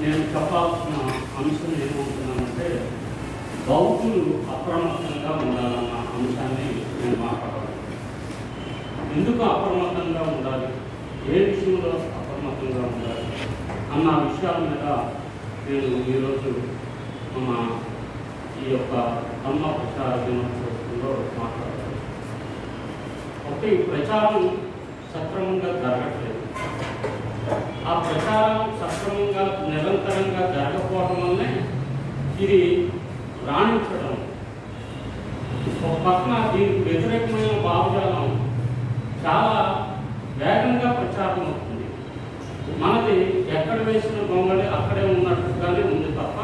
నేను చెప్పాల్సిన అంశం ఏమవుతున్నానంటే బౌద్ధులు అప్రమత్తంగా ఉండాలన్న అంశాన్ని నేను మాట్లాడాలి ఎందుకు అప్రమత్తంగా ఉండాలి? ఏ విషయంలో అప్రమత్తంగా ఉండాలి? అన్న విషయాల మీద నేను ఈరోజు మన ఈ యొక్క అమ్మ ప్రచార దినోత్సవంలో మాట్లాడాలి ఒకటి ప్రచారం సక్రమంగా జరగట్లేదు. ఆ ప్రచారం సక్రమంగా నిరంతరంగా జరగకపోవడం వల్లనే ఇది రాణించడం. ఒక పక్కన దీనికి వ్యతిరేకమైన భావజాలం చాలా వేగంగా ప్రచారం అవుతుంది. మనది ఎక్కడ వేసిన బొమ్మలే అక్కడే ఉన్నట్టుగానే ఉంది తప్ప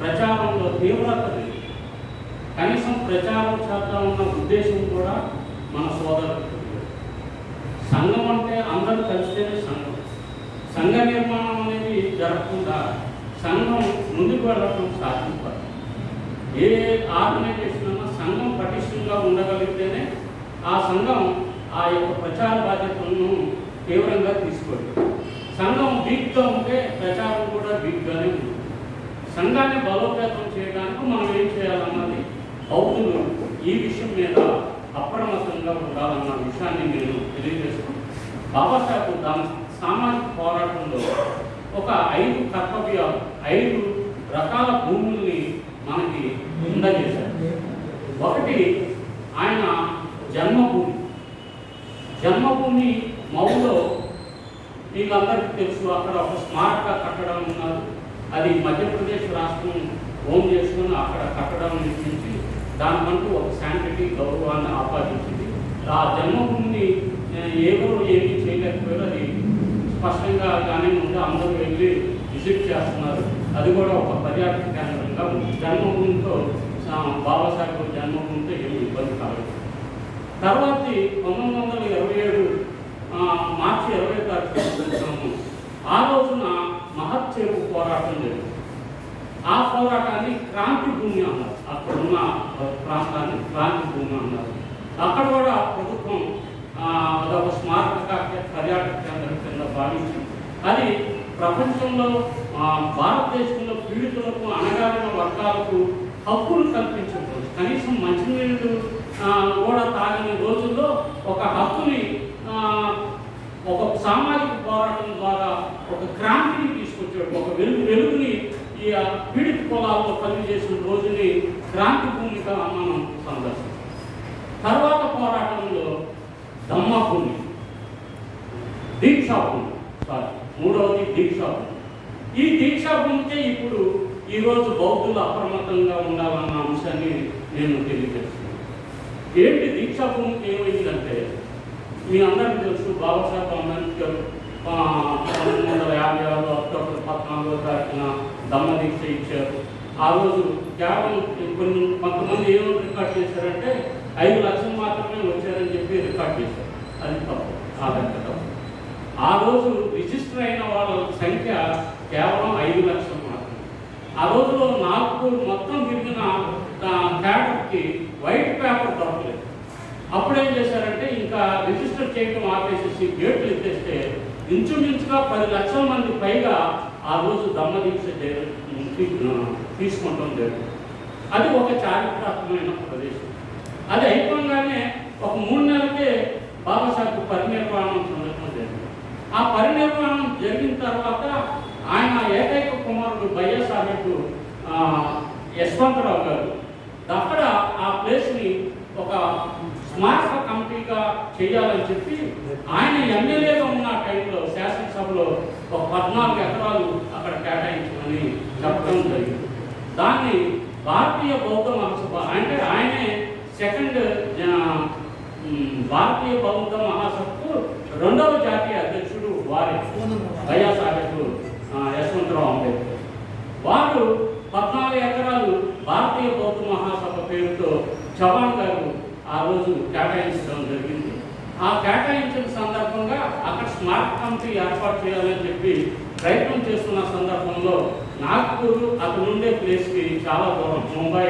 ప్రచారంలో తీవ్రత లేదు. కనీసం ప్రచారం చేద్దామన్న ఉద్దేశం కూడా మన సోదరులకు సంఘం అంటే అందరూ కలిస్తేనే సంఘం. సంఘ నిర్మాణం అనేది జరగకుండా సంఘం ముందుకు వెళ్ళడం సాధించాలి ఏ ఆర్గనైజేషన్ అన్నా సంఘం పటిష్టంగా ఉండగలిగితేనే ఆ సంఘం ఆ యొక్క ప్రచార బాధ్యతలను తీవ్రంగా తీసుకోవాలి సంఘం వీక్గా ఉంటే ప్రచారం కూడా వీక్గానే ఉంటుంది. సంఘాన్ని బలోపేతం చేయడానికి మనం ఏం చేయాలన్నది అవుతుంది ఈ విషయం మీద అప్రమత్తంగా ఉండాలన్న విషయాన్ని నేను తెలియజేస్తూ బాబాసాహెబ్ దాని సామాజిక పోరాటంలో ఒక ఐదు కర్తవ్యాలు ఐదు రకాల భూముల్ని మనకి అందజేశారు. ఒకటి ఆయన జన్మభూమి. జన్మభూమి మౌలో మీకందరికీ తెలుసు అక్కడ ఒక స్మారక కట్టడం ఉన్నారు. అది మధ్యప్రదేశ్ రాష్ట్రం ఓన్ చేసుకుని అక్కడ కట్టడం నిర్మించి దానికంటూ ఒక శాంతిటీ గౌరవాన్ని ఆపాదించింది. ఆ జన్మభూమిని ఏ, ఎవరు ఏమీ చేయలేకపోయారు అది స్పష్టంగా కానీ ముందు అందరూ వెళ్ళి విజిట్ చేస్తున్నారు. అది కూడా ఒక పర్యాటక కేంద్రంగా జన్మభూమితో బాబాసాహెబ్ జన్మభూమితో ఏమి ఇబ్బంది కాలేదు. తర్వాత పంతొమ్మిది వందల ఇరవై ఏడు మార్చి ఇరవై తారీఖు ఆ రోజున మహత్ చెరువు పోరాటం జరిగింది. ఆ పోరాటాన్ని క్రాంతి భూమి అన్నారు. అక్కడున్న ప్రాంతాన్ని క్రాంతి భూమి అన్నారు. అక్కడ కూడా ప్రభుత్వం ఒక స్మారక పర్యాటక కేంద్రం కింద భావించి అది ప్రపంచంలో భారతదేశంలో పీడితులకు అణగారిన వర్గాలకు హక్కులు కల్పించడం కనీసం మంచినీళ్ళు కూడా తాగని రోజుల్లో ఒక హక్కుని ఒక సామాజిక పోరాటం ద్వారా ఒక క్రాంతిని తీసుకొచ్చాడు. ఒక వెలుగు వెలుగుని ఈ పీడిత పొలాల్లో పనిచేసిన రోజుని క్రాంతి భూమిగా మనం సందర్శించాం తర్వాత పోరాటంలో దమ్మ భూమి దీక్షా భూమి సారీ మూడవది దీక్షా భూమి ఈ దీక్షా భూమికే ఇప్పుడు ఈరోజు బౌద్ధులు అప్రమత్తంగా ఉండాలన్న అంశాన్ని నేను తెలియజేస్తున్నాను. ఏంటి దీక్షా భూమికి ఏమైందంటే మీ అందరికీ తెలుసు బాబాసాహెబ్ అంబేద్కర్ పంతొమ్మిది వందల యాభై ఆరు అక్టోబర్ పద్నాలుగో తారీఖున దమ్మ దీక్ష ఇచ్చారు. ఆ రోజు కేవలం కొన్ని కొంతమంది ఏమో రికార్డ్ చేశారంటే ఐదు లక్షలు మాత్రమే వచ్చారని చెప్పి రికార్డ్ చేశారు. అది తప్పు. ఆ లెక్క తప్పు. ఆ రోజు రిజిస్టర్ అయిన వాళ్ళ సంఖ్య కేవలం ఐదు లక్షలు మాత్రమే. ఆ రోజులో నాగ్పూర్ మొత్తం తిరిగిన క్యాడర్కి వైట్ పేపర్ దొరకలేదు. అప్పుడు ఏం చేశారంటే ఇంకా రిజిస్టర్ చేయడం ఆపేసేసి గేట్లు ఎత్తేస్తే ఇంచుమించుగా పది లక్షల మంది పైగా ఆ రోజు దమ్మ దీక్ష చేయ- తీసుకుంటాం జరిగింది. అది ఒక చారిత్రాత్మకమైన ప్రదేశం. అది అయిపోగానే ఒక మూడు నెలలకే బాబాసాహెబ్ పరినిర్వాణం చెందటం ఆ పరినిర్వాణం జరిగిన తర్వాత ఆయన ఏకైక కుమారుడు వైఎస్ఆర్ సాహెబ్ యశ్వంతరావు గారు. అక్కడ ఆ ప్లేస్ని ఒక స్మారక కమిటీగా చేయాలని చెప్పి ఆయన ఎమ్మెల్యేగా ఉన్న టైంలో శాసనసభలో ఒక పద్నాలుగు ఎకరాలు అక్కడ కేటాయించమని చెప్పడం జరిగింది. దాన్ని భారతీయ బౌద్ధ మహాసభ అంటే ఆయనే సెకండ్ భారతీయ బౌద్ధ మహాసభకు రెండవ జాతీయ అధ్యక్షుడు వారి వైఎస్ సాహెబ్ యశ్వంతరావు అంబేద్కర్. వారు పద్నాలుగు ఎకరాలు భారతీయ బౌద్ధ మహాసభ పేరుతో చవాన్ గారు ఆ రోజు కేటాయించడం జరిగింది. ఆ కేటాయించిన సందర్భంగా అక్కడ స్మార్ట్ కమిటీ ఏర్పాటు చేయాలని చెప్పి ప్రయత్నం చేస్తున్న సందర్భంలో నాగ్పూర్ అక్కడ ఉండే ప్లేస్కి చాలా దూరం ముంబై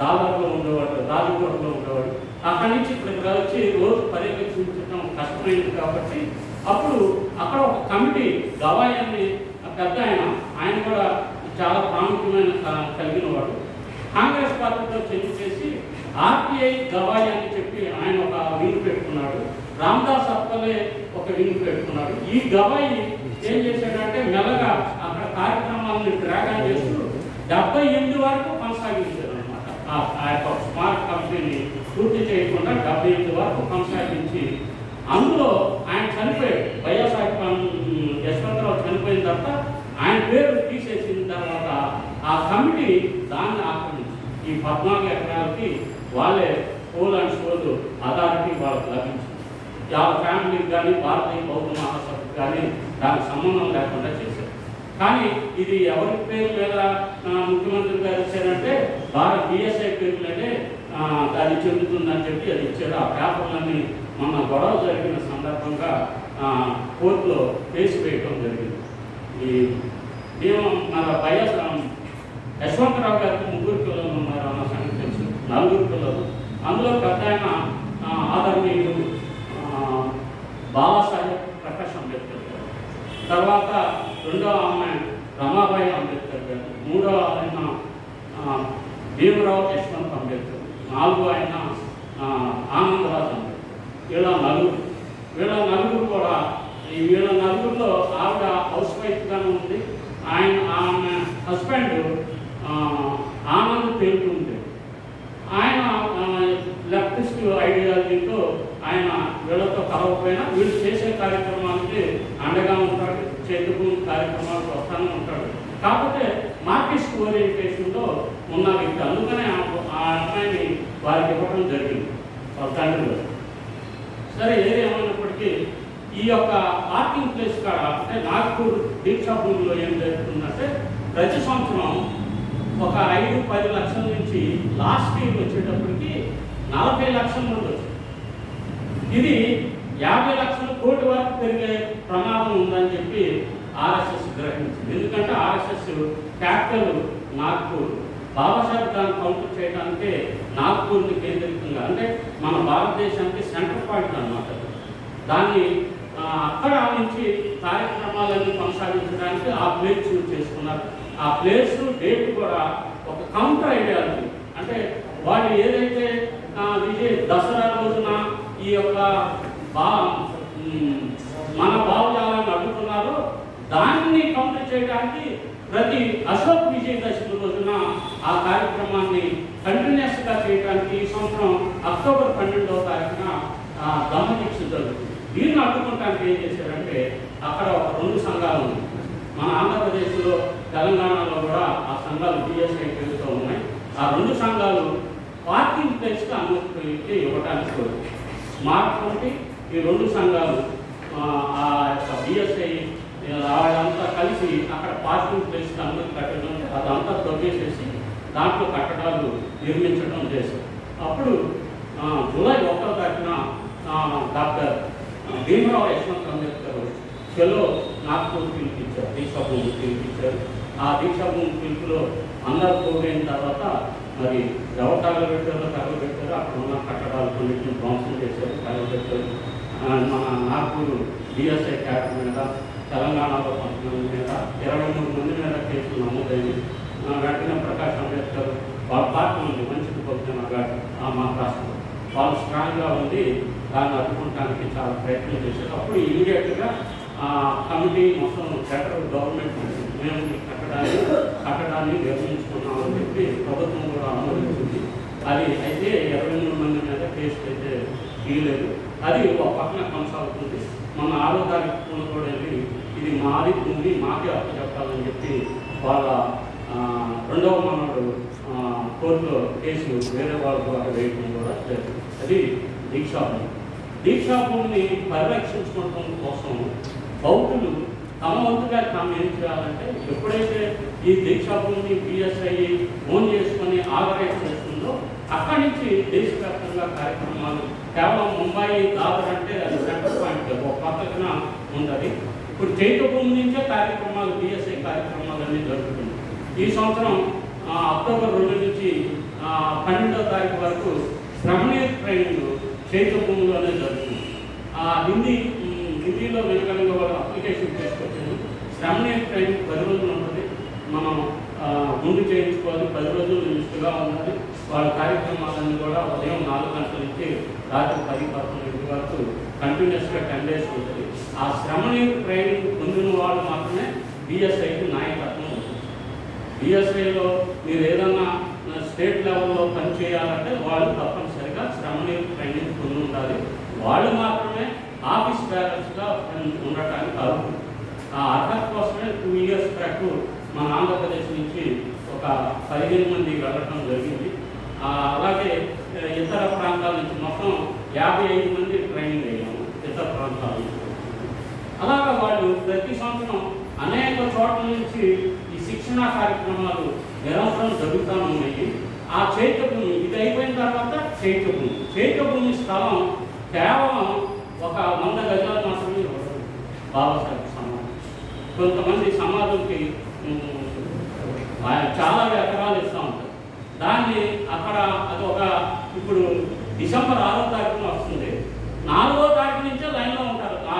దాదాపులో ఉండేవాడు రాజకోటలో ఉండేవాడు అక్కడి నుంచి ఇక్కడికి వచ్చి రోజు పర్యవేక్షించడం కష్టమైంది కాబట్టి అప్పుడు అక్కడ ఒక కమిటీ గవాయి అని పెద్ద ఆయన ఆయన కూడా చాలా ప్రాముఖ్యమైన కలిగిన వాడు కాంగ్రెస్ పార్టీతో చర్చ చేసి ఆర్టీఐ గవాయి అని చెప్పి ఆయన ఒక వింగ్ పెట్టుకున్నాడు. రామ్దాస్ అప్పలే ఒక వింగ్ పెట్టుకున్నాడు. ఈ గవాయి ఏం చేశాడంటే మెల్లగా అక్కడ కార్యక్రమాలను డ్రాగన్ చేస్తూ డెబ్బై ఎనిమిది వరకు కొనసాగించారు అనమాట ఆ యొక్క స్మార్ట్ కంపెనీని పూర్తి చేయకుండా డెబ్బై ఎనిమిది వరకు కొనసాగించి అందులో ఆయన చనిపోయాడు. వైఎస్ఆర్ యశ్వంతరావు చనిపోయిన తర్వాత ఆయన పేరు తీసేసిన తర్వాత ఆ కమిటీ దాన్ని ఆక్రమించి ఈ పద్నాలుగు ఎకరాలకి వాళ్ళే స్కూల్ అండ్ స్కూల్ అథారిటీ వాళ్ళకి లభించింది. వాళ్ళ ఫ్యామిలీకి కానీ భారతీయ బౌద్ధ మహాసభకు కానీ దానికి సంబంధం లేకుండా చేశారు. కానీ ఇది ఎవరి పేరు మీద ముఖ్యమంత్రి గారు ఇచ్చారంటే భారత బిఎస్ఐ పేరు మీదే అది చెందుతుందని చెప్పి అది ఇచ్చారు. ఆ పేపర్లన్నీ మొన్న గొడవ జరిగిన సందర్భంగా కోర్టులో కేసు వేయడం జరిగింది. ఈ మేము మన వైఎస్ యశ్వంతరావు గారికి ముగ్గురు పిల్లలు ఉన్నారు అన్న సంగతి తెలుసు. నలుగురు పిల్లలు. అందులో పెద్ద ఆయన ఆదరణీయుడు ఆదరణీయులు బాబాసాహెబ్ ప్రకాష్ అంబేద్కర్ గారు. తర్వాత రెండో ఆమె రమాబాయి అంబేద్కర్ గారు. మూడో ఆయన భీమరావు యశ్వంత్ అంబేద్కర్ నాలుగు ఆయన ఆనందరాజు ఆనందరాజ్. వీళ్ళ నలుగురు. వీళ్ళ నలుగురు కూడా ఈ వీళ్ళ నలుగురిలో ఆవిడ హౌస్ వైఫ్గానే ఉంది. ఆయన ఆమె హస్బెండ్ ఆనంద్ పేరుతూ ఉండేది ఆయన లెఫ్టిస్ట్ ఐడియాలజీతో ఆయన వీళ్ళతో కలవకపోయినా వీళ్ళు చేసే కార్యక్రమానికి అండగా ఉంటాడు. చేతుకు కార్యక్రమాలకు వస్తానే ఉంటాడు. కాకపోతే మార్కిస్ట్ ఓరియంటేషన్లో ఉన్న వ్యక్తి అందుకనే ఆ- ఆ వారికి ఇవ్వడం జరిగింది. వాళ్ళ తండ్రి సరే ఏది ఈ యొక్క పార్కింగ్ ప్లేస్ కాడ అంటే నాగ్పూర్ దీక్షా భూమిలో ఏం జరుగుతుందంటే ప్రతి సంవత్సరం ఒక ఐదు పది లక్షల నుంచి లాస్ట్ ఇయర్ వచ్చేటప్పటికి నలభై లక్షల మంది వచ్చారు. ఇది యాభై లక్షల కోటి వరకు పెరిగే ప్రమాదం ఉందని చెప్పి ఆర్ఎస్ఎస్ గ్రహించింది. ఎందుకంటే ఆర్ఎస్ఎస్ క్యాపిటల్ నాగ్పూర్. బాబాసాహెబ్ దాన్ని కౌంటర్ చేయడానికి నాగ్పూర్ని కేంద్రీకంగా అంటే మన భారతదేశానికి సెంటర్ పాయింట్ అన్నమాట దాన్ని అక్కడ నుంచి కార్యక్రమాలన్నీ కొనసాగించడానికి ఆ ప్లేస్ చూస్ చేసుకున్నారు. ఆ ప్లేస్ డేట్ కూడా ఒక కౌంటర్ ఐడియాలజీ అంటే వాళ్ళు ఏదైతే విజయ్ దసరా రోజున ఈ యొక్క బా మన భావజాలను అడ్డుకున్నారో దాన్ని కౌంటర్ చేయడానికి ప్రతి అశోక్ విజయదశమి రోజున ఆ కార్యక్రమాన్ని కంటిన్యూస్గా చేయడానికి ఈ సంవత్సరం అక్టోబర్ పన్నెండవ తారీఖున ఆ, దమదీక్ష జరుగుతుంది. దీన్ని అడ్డుకుంటానికి ఏం చేశారంటే అక్కడ ఒక రెండు సంఘాలు ఉన్నాయి. మన ఆంధ్రప్రదేశ్లో తెలంగాణలో కూడా ఆ సంఘాలు బిఎస్ఐ పేరుతో ఉన్నాయి. ఆ రెండు సంఘాలు పార్కింగ్ ప్లేస్కి అనుమతి ఇవ్వడానికి స్మార్ట్ కమిటీ ఈ రెండు సంఘాలు ఆ, యొక్క బిఎస్ఐ రావడంతా కలిసి అక్కడ పార్కింగ్ ప్లేస్కి అనుమతి కట్టడం అదంతా తొవ్వేసేసి దాంట్లో కట్టడాలు నిర్మించడం చేశారు. అప్పుడు జూలై ఒకటో తారీఖున డాక్టర్ భీమరావు యశ్వంత్ అంబేద్కర్ చెలో నాగ్పూర్ పిలిపించారు దీక్షాభూమి పిలిపించారు ఆ దీక్షాభూమి పిలుపులో అందరు పోగైన తర్వాత మరి ఎవరు తగలబెట్టారో తగలబెట్టారో అక్కడ ఉన్న కట్టడాలు కొన్నింటిని ధ్వంసం చేశారు తగలబెట్టారు మన నాగ్పూర్ డిఎస్ఐ క్యాడర్ మీద తెలంగాణలో పంతొమ్మిది మీద ఇరవై మూడు మంది మీద కేసులు నమోదైంది ఆ, వెంటనే ప్రకాష్ అంబేద్కర్ వాళ్ళ పార్టీ ఉంది మంచిది బహుజన ఆ మా రాష్ట్రంలో వాళ్ళు స్ట్రాంగ్గా ఉండి దాన్ని అడ్డుకుంటానికి చాలా ప్రయత్నం చేశారు. అప్పుడు ఇమీడియట్గా ఆ కమిటీ మొత్తం సెంట్రల్ గవర్నమెంట్ మేము ఈ కట్టడాన్ని కట్టడాన్ని నిర్మించుకున్నామని చెప్పి ప్రభుత్వం కూడా ఆమోదించింది అది అయితే ఇరవై మూడు మంది మీద కేసు అయితే తీయలేదు. అది ఒక పక్కన కొనసాగుతుంది. మన ఆరో తారీఖు కూడా ఇది మాది భూమి మాకే అప్పు చెప్పాలని చెప్పి వాళ్ళ రెండవ మనవాడు కోర్టులో కేసు వేరే వాళ్ళ ద్వారా వేయడం కూడా జరిగింది. అది దీక్షాభూమి దీక్షాభూమిని పరిరక్షించుకోవడం కోసం బౌద్ధులు తమ వంతుగా తాము ఏం చేయాలంటే ఎప్పుడైతే ఈ దీక్షాభూమిని పిఎస్ఐ ఓన్ చేసుకొని ఆర్గనైజ్ చేస్తుందో అక్కడి నుంచి దేశవ్యాప్తంగా కార్యక్రమాలు కేవలం ముంబై దాదర్ అంటే అది సెంటర్ పాయింట్ ఒక పక్కన ఉంటుంది ఇప్పుడు చైతభూమి నుంచే కార్యక్రమాలు పిఎస్ఐ కార్యక్రమాలు అన్నీ జరుగుతున్నాయి. ఈ సంవత్సరం అక్టోబర్ రెండు నుంచి పన్నెండో తారీఖు వరకు శ్రమణీయ ట్రైనింగ్ చైతభూమిలోనే జరుగుతుంది. ఆ హిందీ హిందీలో వినగలిగే వాళ్ళు అప్లికేషన్ తీసుకొచ్చాను శ్రమణీయ ట్రైనింగ్ పది రోజులు ఉంటుంది. ముందు చేయించుకోవాలి. పది రోజులు లిస్టుగా ఉండాలి. వాళ్ళ కార్యక్రమాలన్నీ కూడా ఉదయం నాలుగు గంటల నుంచి రాత్రి పది పదకొండు వరకు కంటిన్యూస్గా టెన్ డేస్ ఉంటుంది. ఆ శ్రమని ట్రైనింగ్ పొందిన వాళ్ళు మాత్రమే బిఎస్ఐకి నాయకత్వం ఉంటుంది బిఎస్ఐలో మీరు ఏదన్నా స్టేట్ లెవెల్లో పనిచేయాలంటే వాళ్ళు తప్పనిసరిగా శ్రమని ట్రైనింగ్ పొంది ఉండాలి. వాళ్ళు మాత్రమే ఆఫీస్ బ్యాలెన్స్గా ఉండటానికి అర్హులు. ఆ అర్హత కోసమే టూ ఇయర్స్ బ్యాక్ మన ఆంధ్రప్రదేశ్ నుంచి ఒక పదిహేను మంది వెళ్ళటం జరిగింది. అలాగే ఇతర ప్రాంతాల నుంచి మొత్తం యాభై ఐదు మంది ట్రైనింగ్ అయ్యాము ఇతర ప్రాంతాల నుంచి. అలాగా వాళ్ళు ప్రతి సంవత్సరం అనేక చోట్ల నుంచి శిక్షణా కార్యక్రమాలు నిరంతరం జరుగుతూ ఉన్నాయి. ఆ చైత్య భూమి ఇది అయిపోయిన తర్వాత చైత్య భూమి చైత్య భూమి స్థలం కేవలం ఒక వంద గజాలు మాత్రమే ఇవ్వడం బాబాసాహెబ్ సమాధి. కొంతమంది సమాధులకి చాలా ఎకరాలు ఇస్తూ ఉంటారు. దాన్ని అక్కడ అది ఒక ఇప్పుడు డిసెంబర్ ఆరో తారీఖున వస్తుంది. నాలుగో తారీఖు నుంచే లైన్లో ఉంటారు. ఆ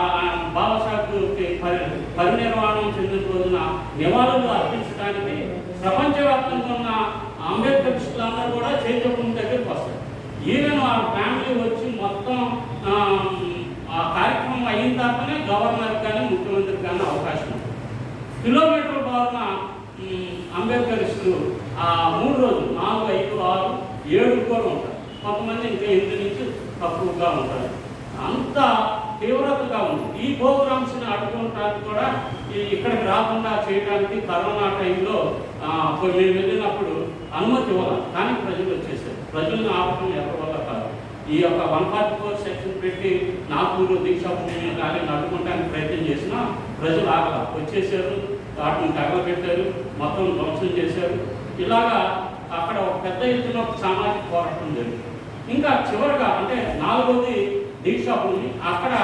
బాబాసాహెబ్కి పరి పరినిర్వాణ చెందిన రోజున నివాళులు అర్పించడానికి ప్రపంచవ్యాప్తంగా ఉన్న అంబేద్కరిస్టులందరూ కూడా చైతన్యం దగ్గరికి వస్తారు. ఈవెన్ ఆ ఫ్యామిలీ వచ్చి మొత్తం ఆ, కార్యక్రమం అయిన తర్వాతనే గవర్నర్ కానీ ముఖ్యమంత్రి కానీ అవకాశం ఉంది. కిలోమీటర్ బారున అంబేద్కర్ ఆ మూడు రోజులు నాలుగు ఐదు ఆరు ఏడు కూడా ఉంటారు. కొంతమంది ఇంకా ఎనిమిది నుంచి తక్కువగా ఉంటారు. అంత తీవ్రతగా ఉంది. ఈ ప్రోగ్రామ్స్ని అడ్డుకోవడానికి కూడా ఇక్కడికి రాకుండా చేయడానికి కరోనా టైంలో మేము వెళ్ళినప్పుడు అనుమతి ఇవ్వాలి? కానీ ప్రజలు వచ్చేసారు. ప్రజలను ఆపడం ఎవరి వల్ల కాదు. ఈ యొక్క వన్ ఫార్టీ ఫోర్ సెక్షన్ పెట్టి నాగూరు దీక్షా భూమిని కానీ అడ్డుకోవడానికి ప్రయత్నం చేసినా ప్రజలు ఆగల. వచ్చేసారు వాటిని తగలబెట్టారు మొత్తం ధ్వంసం చేశారు. ఇలాగా అక్కడ ఒక పెద్ద ఎత్తున ఒక సామాజిక పోరాటం జరిగింది. ఇంకా చివరిగా అంటే నాలుగోది టీ షాప్ ఉంది అక్కడ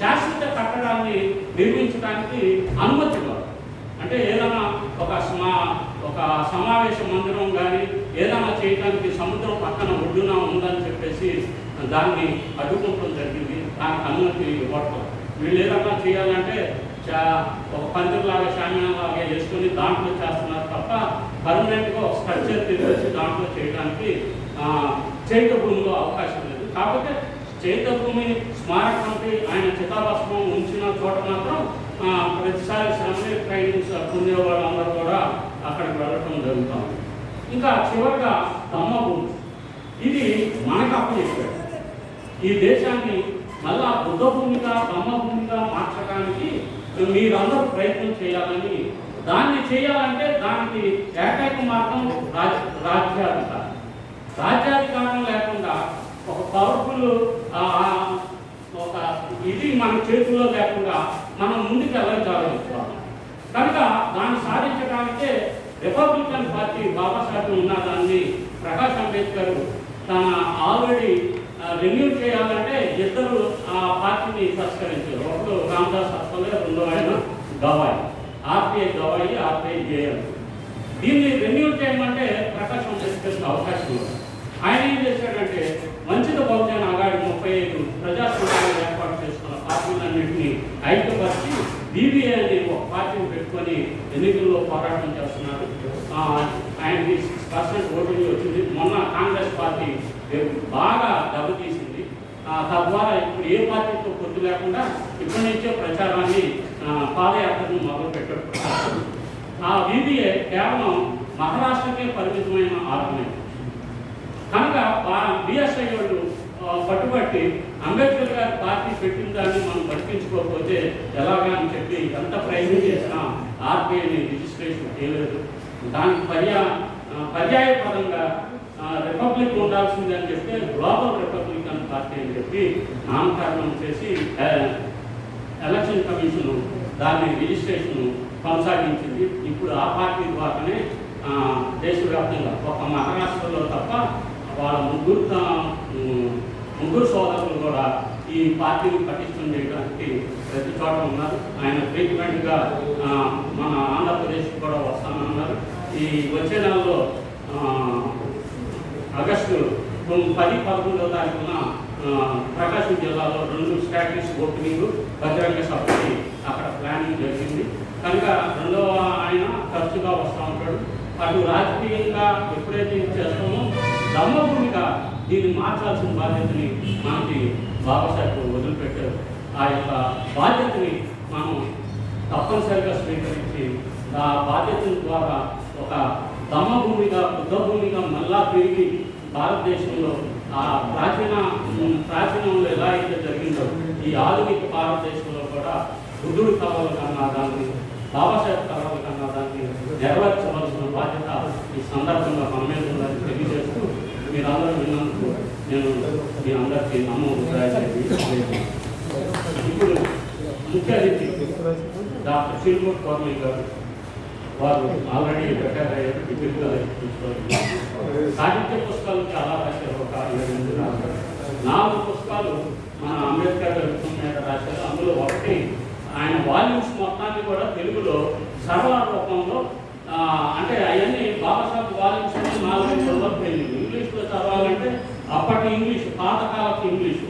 శాశ్వత కట్టడాన్ని నిర్మించడానికి అనుమతి అంటే ఏదైనా ఒక సమా ఒక సమావేశ మందిరం కానీ ఏదైనా చేయడానికి సముద్రం పక్కన ఒడ్డున ఉందని చెప్పేసి దాన్ని అడ్డుకుంటం జరిగింది. దానికి అనుమతి ఇవ్వటం. వీళ్ళు ఏదైనా చేయాలంటే ఒక పందిరిలాగా లాగా వేసుకొని దాంట్లో చేస్తున్నారు తప్ప పర్మనెంట్గా ఒక స్ట్రక్చర్ తీసుకొచ్చి దాంట్లో చేయడానికి చేయటం భూమిలో అవకాశం లేదు. కాకపోతే చైత్య భూమి స్మారక ఆయన చితాభస్మం ఉంచిన చోట మాత్రం ప్రతిసారి శ్రమ ట్రైనింగ్స్ పొందే వాళ్ళందరూ కూడా అక్కడికి వెళ్ళటం జరుగుతుంది ఇంకా చివరిగా తమ్మ భూమి ఇది మనకు అప్పచెప్పాడు ఈ దేశాన్ని మళ్ళా బుద్ధ భూమిగా తమ్మ భూమిగా మార్చడానికి మీరందరూ ప్రయత్నం చేయాలని దాన్ని చేయాలంటే దానికి ఏకైక మార్గం రాజ్ రాజ్యాధికారం. రాజ్యాధికారం లేకుండా ఒక పవర్ఫుల్ ఒక ఇది మన చేతుల్లో లేకుండా మనం ముందుకు వెళ్ళగలుగుతాం కనుక దాన్ని సాధించడానికే రిపబ్లికన్ పార్టీ బాబాసాహెబ్ ఉన్న దాన్ని ప్రకాష్ అంబేద్కర్ తన ఆల్రెడీ రెన్యూ చేయాలంటే ఇద్దరు ఆ పార్టీని పరిష్కరించారు. ఒకరు రామదాస్ అస్పలే రెండో ఆయన గవాయి. ఆర్పిఐ గవాయి ఆర్పిఐ జేఎల్. దీన్ని రెన్యూ చేయమంటే ప్రకాష్ అంబేద్కర్కి అవకాశం ఉంది. ఆయన ఏం చేశాడంటే వంచిత బహుజన అగాడి ముప్పై ఐదు ప్రజా సంఘాలు ఏర్పాటు చేసుకున్న పార్టీలన్నింటినీ ఐక్యపరిచి బీబీఏ అనే ఒక పార్టీని పెట్టుకొని ఎన్నికల్లో పోరాటం చేస్తున్నారు. ఆయనకి సిక్స్ పర్సెంట్ ఓటింగ్ వచ్చింది. మొన్న కాంగ్రెస్ పార్టీ బాగా దెబ్బతీసింది. తద్వారా ఇప్పుడు ఏ పార్టీతో పొత్తు లేకుండా ఇప్పటి నుంచే ప్రచారాన్ని పాదయాత్రను మొదలు పెట్టారు ఆ బీబీఏ కేవలం మహారాష్ట్రకే పరిమితమైన ఆర్గనైజ్ కనుక బిఎస్ఐ వాళ్ళు పట్టుబట్టి అంబేద్కర్ గారి పార్టీ పెట్టిన దాన్ని మనం బతికించుకోకపోతే ఎలాగా అని చెప్పి ఎంత ప్రయత్నం చేసినా ఆర్బీఐని రిజిస్ట్రేషన్ చేయలేదు. దానికి పర్యా ఆ, పర్యాయపదంగా రిపబ్లిక్ ఉండాల్సింది అని చెప్తే గ్లోబల్ రిపబ్లికన్ పార్టీ అని చెప్పి నామకరణం చేసి ఎలక్షన్ కమిషన్ దాన్ని రిజిస్ట్రేషన్ కొనసాగించింది. ఇప్పుడు ఆ పార్టీ ద్వారానే దేశవ్యాప్తంగా ఒక మహారాష్ట్రలో తప్ప వాళ్ళ ముగ్గురు ముగ్గురు సోదరులు కూడా ఈ పార్టీని పటిష్టం చేయడానికి ప్రతి చోట ఉన్నారు. ఆయన ఫ్రీక్వెంట్గా మన ఆంధ్రప్రదేశ్ కూడా వస్తానన్నారు ఈ వచ్చే నెలలో ఆగస్టు పది పదకొండవ తారీఖున ప్రకాశం జిల్లాలో రెండు స్టాట్యూస్ ఓపెనింగ్ బహిరంగ సభకి అక్కడ ప్లానింగ్ జరిగింది. కనుక రెండవ ఆయన తరచుగా వస్తూ ఉంటాడు. అటు రాజకీయంగా ఎప్పుడైతే చేస్తామో దమ్మభూమిగా దీన్ని మార్చాల్సిన బాధ్యతని మనకి బాబాసాహెబ్ వదిలిపెట్టారు. ఆ యొక్క బాధ్యతని మనం తప్పనిసరిగా స్వీకరించి ఆ బాధ్యత ద్వారా ఒక దమ్మభూమిగా బుద్ధభూమిగా మళ్ళా తిరిగి భారతదేశంలో ఆ ప్రాచీన ప్రాచీనంలో ఎలా అయితే జరిగిందో ఈ ఆధునిక భారతదేశంలో కూడా బుద్ధుడు కవల కన్నా దాన్ని బాబాసాహెబ్ కళల కన్నా దాన్ని నెరవేర్చవలసిన బాధ్యత ఈ సందర్భంగా మన మీద ఉందని మీరు మీరందరూ విన్నందుకు నేను మీ అందరికీ నమ్మకం ఇప్పుడు ముఖ్య అతిథి డాక్టర్ శ్రీమూర్ కోర్మయ్య గారు వారు ఆల్రెడీ రిటైర్ అయ్యారు డిగ్రీగా సాహిత్య పుస్తకాలు చాలా రాశారు ఒక ఏడు నాలుగు పుస్తకాలు మన అంబేద్కర్ గారి మీద రాశారు అందులో ఒకటి ఆయన వాల్యూమ్స్ మొత్తాన్ని కూడా తెలుగులో సరళ రూపంలో అంటే అవన్నీ బాబాసాహెబ్ వాల్యూమ్స్ అన్ని నాలుగు వెళ్ళింది ఇంగ్లీష్లో చదవాలంటే అప్పటి ఇంగ్లీష్ పాతకాలపు ఇంగ్లీష్.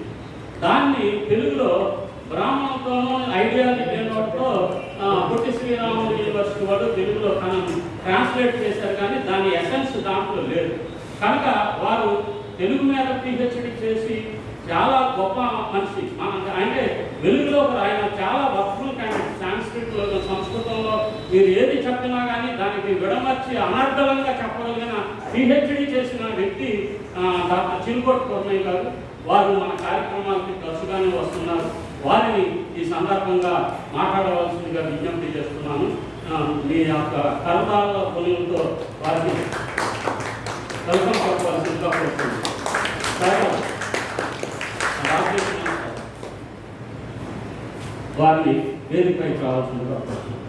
దాన్ని తెలుగులో బ్రాహ్మణతోనూ ఐడియాలజీ నోట్తో పొట్టి శ్రీరాములు యూనివర్సిటీ వాళ్ళు తెలుగులో తను ట్రాన్స్లేట్ చేశారు కానీ దాని ఎసెన్స్ దాంట్లో లేదు. కనుక వారు తెలుగు మీద పిహెచ్డి చేసి చాలా గొప్ప మనిషి. అంటే వెలుగులో ఒక ఆయన చాలా వర్క్ఫుల్ క్యాండిడేట్ సాంస్క్రిట్లో సంస్కృతంలో మీరు ఏది చెప్పినా దాన్ని విడమర్చి అనర్గళంగా చెప్పగలిగిన పిహెచ్డి చేసిన వ్యక్తి డాక్టర్ చిరుకోటి పూర్ణయ్య గారు వారు మన కార్యక్రమాలకి తరచుగానే వస్తున్నారు. వారిని ఈ సందర్భంగా మాట్లాడవలసిందిగా విజ్ఞప్తి చేస్తున్నాను. మీ యొక్క కరతాల కొనులతో వారిని వెల్కమ్ చెప్పవలసిందిగా కోరుతున్నాను. వారిని వేదికపై కావాల్సిందిగా కోరుతున్నాను.